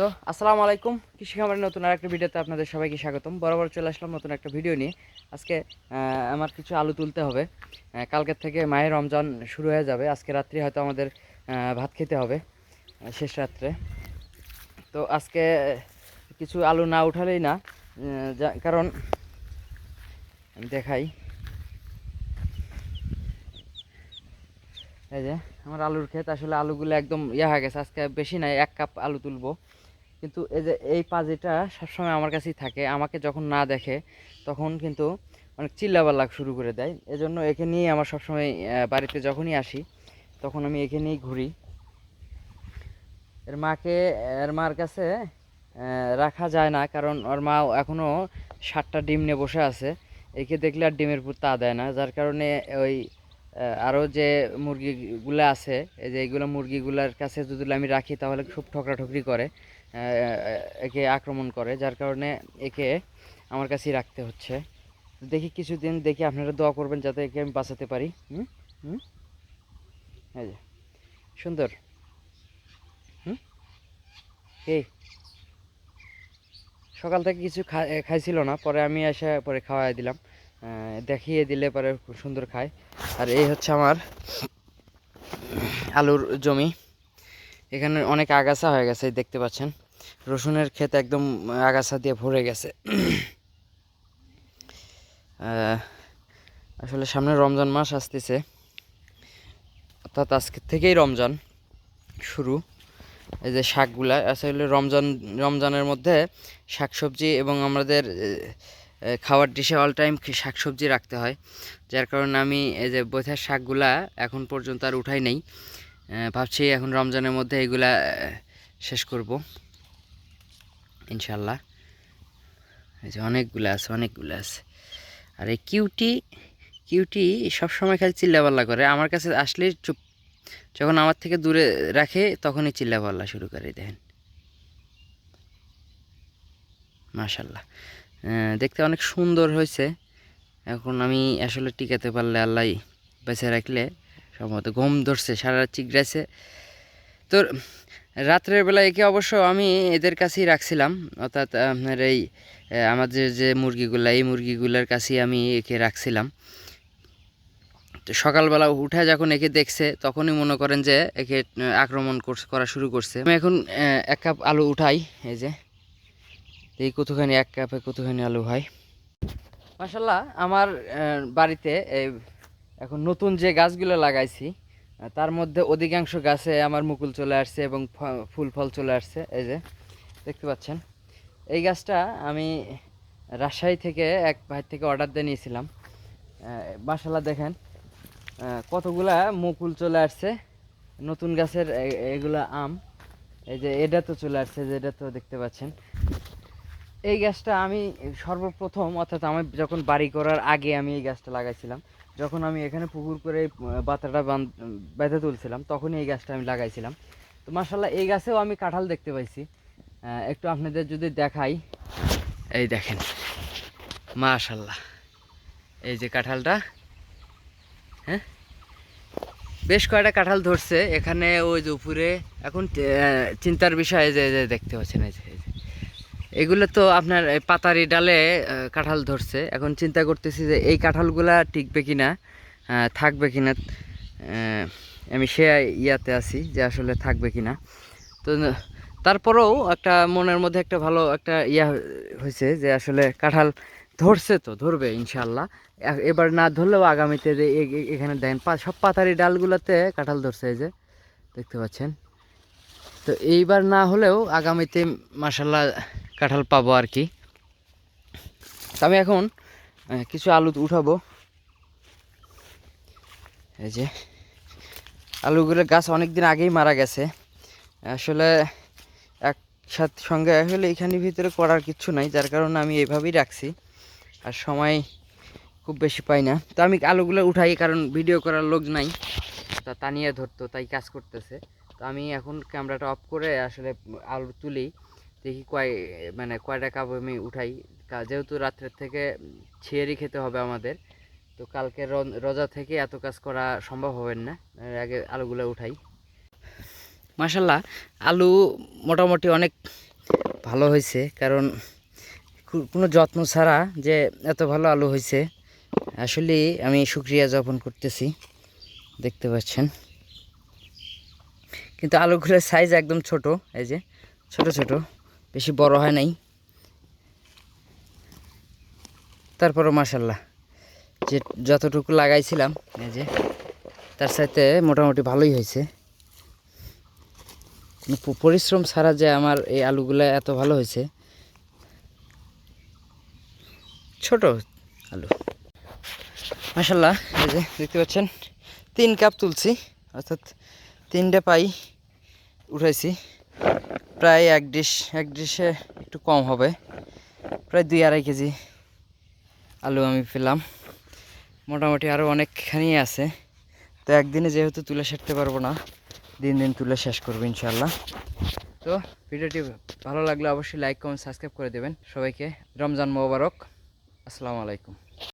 তো আসসালামু আলাইকুম, কৃষি খামারের নতুন আর একটা ভিডিওতে আপনাদের সবাইকে স্বাগতম। বরাবর চলে আসলাম নতুন একটা ভিডিও নিয়ে। আজকে আমার কিছু আলু তুলতে হবে। কালকের থেকে মায়ের রমজান শুরু হয়ে যাবে। আজকে রাত্রি হয়তো আমাদের ভাত খেতে হবে শেষ রাত্রে। তো আজকে কিছু আলু না উঠালেই না কারণ দেখাই। এই যে, আমার আলুর ক্ষেত, আসলে আলুগুলো একদম ইয়ে হয়ে গেছে। আজকে বেশি নাই, এক কাপ আলু তুলবো। কিন্তু এই যে, এই পাজিটা সবসময় আমার কাছেই থাকে। আমাকে যখন না দেখে, তখন কিন্তু অনেক চিল্লাবাল্লা শুরু করে দেয়। এজন্য একে নিয়ে আমার সবসময় বাড়িতে যখনই আসি, তখন আমি একে নিয়েই ঘুরি। এর মাকে, এর মার কাছে রাখা যায় না, কারণ ওর মা এখনও সাতটা ডিম নিয়ে বসে আছে। একে দেখলে আর ডিমের উপর তা দেয় না। যার কারণে ওই আরও যে মুরগিগুলো আছে, এই যে এইগুলো মুরগিগুলোর কাছে যদি আমি রাখি, তাহলে খুব ঠকরাঠকরি করে। একে আক্রমণ করে, যার কারণে একে আমার কাছেই রাখতে হচ্ছে। দেখি কিছুদিন, দেখি আপনারা দোয়া করবেন যাতে একে আমি বাঁচাতে পারি। হুম? হুম? সুন্দর। হুম? এই, সকাল থেকে কিছু খাইছিল না, পরে আমি এসে পরে খাওয়াই দিলাম। দেখিয়ে দিলে পরে খুব সুন্দর খায়। আর এই হচ্ছে আমার আলুর জমি। এখানে অনেক আগাছা হয়ে গেছে দেখতে পাচ্ছেন। রসুনের ক্ষেত একদম আগাছা দিয়ে ভরে গেছে। আসলে সামনে রমজান মাস আসতেছে। অর্থাৎ আজকে থেকেই রমজান শুরু। এই যে শাকগুলা, আসলে রমজান, রমজানের মধ্যে শাকসবজি এবং আমাদের খাওয়ার ডিশে অল টাইম শাকসবজি রাখতে হয়। যার কারণে আমি এই যে বৈথার শাকগুলা এখন পর্যন্ত আর উঠাই নেই। ভাবছি এখন রমজানের মধ্যে এগুলা শেষ করব। ইনশাল্লাহ এই যে অনেকগুলো আছে অনেকগুলো আছে। আর এই কিউটি কিউটি সবসময় খালি চিল্লাপাল্লা করে। আমার কাছে আসলে চুপ, যখন আমার থেকে দূরে রাখে, তখনই চিল্লাপাল্লা শুরু করে, দেখেন। মাশাল্লাহ দেখতে অনেক সুন্দর হয়েছে। এখন আমি আসলে টিকাতে পারলে আল্লাহ বেঁচে রাখলে সম্ভবত ঘুম ধরছে, সারা রাত চিগড়াইছে। তো রাত্রের বেলা একে অবশ্য আমি এদের কাছেই রাখছিলাম, অর্থাৎ আপনার এই আমাদের যে মুরগিগুলা, এই মুরগিগুলার কাছেই আমি একে রাখছিলাম। তো সকালবেলা উঠে যখন একে দেখছে, তখনই মনে করেন যে একে আক্রমণ করা শুরু করছে। আমি এখন এক কাপ আলু উঠাই, এই যে। এই কতখানি এক কাপে কতখানি আলু হয়। মাসাল্লাহ আমার বাড়িতে এই এখন নতুন যে গাছগুলো লাগাইছি তার মধ্যে অধিকাংশ গাছে আমার মুকুল চলে আসছে এবং ফুল ফল চলে আসছে, এই যে, দেখতে পাচ্ছেন। এই গাছটা আমি রাজশাহী থেকে এক ভাই থেকে অর্ডার দিয়ে নিয়েছিলাম। মাসাল্লাহ দেখেন কতগুলা মুকুল চলে আসছে, নতুন গাছের এগুলা আম, এই যে এটা তো চলে আসছে, যে এটা তো দেখতে পাচ্ছেন। এই গাছটা আমি সর্বপ্রথম, অর্থাৎ আমি যখন বাড়ি করার আগে আমি এই গাছটা লাগাইছিলাম যখন আমি এখানে পুকুর করে বাতাটা বেঁধে তুলছিলাম, তখনই এই গাছটা আমি লাগাইছিলাম। তো মাসাল্লাহ এই গাছেও আমি কাঁঠাল দেখতে পাইছি। একটু আপনাদের যদি দেখাই। এই দেখেন মাশাল্লাহ এই যে কাঁঠালটা হ্যাঁ? বেশ কয়েকটা কাঁঠাল ধরছে। এখানে ওই যে উপরে, এখন চিন্তার বিষয় যে দেখতে পাচ্ছেন এই যে। এগুলো তো আপনার পাতারি ডালে কাঁঠাল ধরছে। এখন চিন্তা করতেছি যে এই কাঁঠালগুলা টিকবে কি না থাকবে কি না আমি সে ইয়াতে আছি যে আসলে থাকবে কি না তো তারপরেও একটা মনের মধ্যে একটা ভালো একটা ইয়া হয়েছে যে আসলে কাঁঠাল ধরছে তো, ধরবে ইনশাল্লাহ এবার না ধরলেও আগামীতে যে এখানে দেখেন, পা- সব পাতারি ডালগুলোতে কাঁঠাল ধরছে এই যে, দেখতে পাচ্ছেন। তো এইবার না হলেও আগামীতে মাসাল্লাহ কাঁঠাল পাবো আর কি। তো আমি এখন কিছু আলু উঠাবো। এই যে, আলুগুলো গাছ অনেক দিন আগেই মারা গেছে। আসলে একসাথে সঙ্গে আসলে এখানে ভিতরে করার কিচ্ছু নাই, যার কারণে আমি এইভাবেই রাখছি। আর সময় খুব বেশি পাই না। তো আমি আলুগুলো উঠাই, কারণ ভিডিও করার লোক নাই। তা তানিয়ে ধরতো, তাই কাজ করতেছে। তো আমি এখন ক্যামেরাটা অফ করে আসলে আলু তুলি। দেখি কয় মানে কয়টা কাপ আমি উঠাই। যেহেতু রাত্রের থেকে ছিয়ারি খেতে হবে আমাদের, তো কালকে রোজা থেকে এত কাজ করা সম্ভব হবে না। আগে আলুগুলো উঠাই। মাসাল্লাহ আলু মোটামুটি অনেক ভালো হয়েছে, কারণ কোনো যত্ন ছাড়া যে এত ভালো আলু হয়েছে, আসলে আমি সুক্রিয়া যাপন করতেছি, দেখতে পাচ্ছেন। কিন্তু আলুগুলোর সাইজ একদম ছোট, এই যে, ছোট ছোট। বেশি বড় হয় নাই। তারপরও মাসাল্লাহ যে যতটুকু লাগাইছিলাম, এই যে, তার সাথে মোটামুটি ভালোই হয়েছে। পরিশ্রম ছাড়া যে আমার এই আলুগুলো এত ভালো হয়েছে। ছোট আলু। মাসাল্লাহ এই যে, দেখতে পাচ্ছেন, তিন কাপ তুলছি, অর্থাৎ তিনটে পাই উঠাইছি। প্রায় এক ডিশ, এক ডিশে একটু কম হবে। প্রায় দুই আড়াই কেজি আলু আমি পেলাম। মোটামুটি আরও অনেকখানি আছে। তো একদিনে যেহেতু তুলে সারতে পারব না, দিন দিন তুলে শেষ করব ইনশাল্লাহ তো ভিডিওটি ভালো লাগলে অবশ্যই লাইক কমেন্ট সাবস্ক্রাইব করে দেবেন। সবাইকে রমজান মোবারক। আসসালামু আলাইকুম।